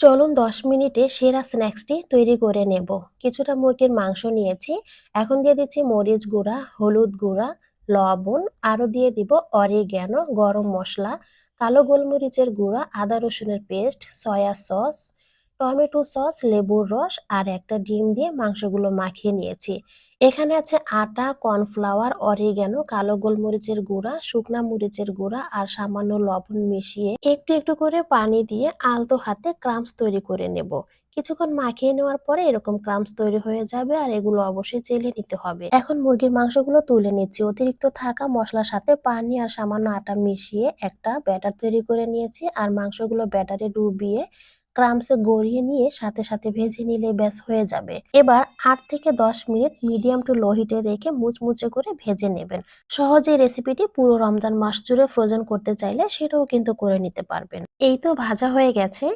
চলুন ১০ মিনিটে সেরা স্ন্যাক্সটি তৈরি করে নেব। কিছুটা মুরগির মাংস নিয়েছি। এখন দিয়ে দিচ্ছি মরিচ গুঁড়া, হলুদ গুঁড়া, লবণ। আরও দিয়ে দিব অরিগ্যানো, গরম মশলা, কালো গোলমরিচের গুঁড়া, আদা রসুনের paste, soya sauce tomato sauce, লেবুর রস আর একটা ডিম দিয়ে মাংসগুলো মাখিয়ে নিয়েছি। এখানে আছে আটা, কর্নফ্লাওয়ার, অরিগ্যানো, কালো গোলমরিচের গুঁড়া, শুকনা মরিচের গুঁড়া আর সামান্য লবণ মিশিয়ে একটু একটু করে পানি দিয়ে আলতো হাতে ক্রামস তৈরি করে নেব। কিছুক্ষণ মাখিয়ে নেওয়ার পরে এরকম ক্রামস তৈরি হয়ে যাবে আর এগুলো অবশ্যই চেলে নিতে হবে। এখন মুরগির মাংসগুলো তুলে নিচ্ছি। অতিরিক্ত থাকা মশলার সাথে পানি আর সামান্য আটা মিশিয়ে একটা ব্যাটার তৈরি করে নিয়েছি আর মাংসগুলো ব্যাটারে ডুবিয়ে ক্রামসে গড়িয়ে নিয়ে সাথে সাথে ভেজে নিলে ব্যাস হয়ে যাবে। এবার আট থেকে দশ মিনিট মিডিয়াম টু লো হিটে রেখে মুচমুচে করে ভেজে নেবেন। সহজে রেসিপিটি পুরো রমজান মাস জুড়ে ফ্রোজেন করতে চাইলে সেটাও কিন্তু করে নিতে পারবেন। এই তো ভাজা হয়ে গেছে।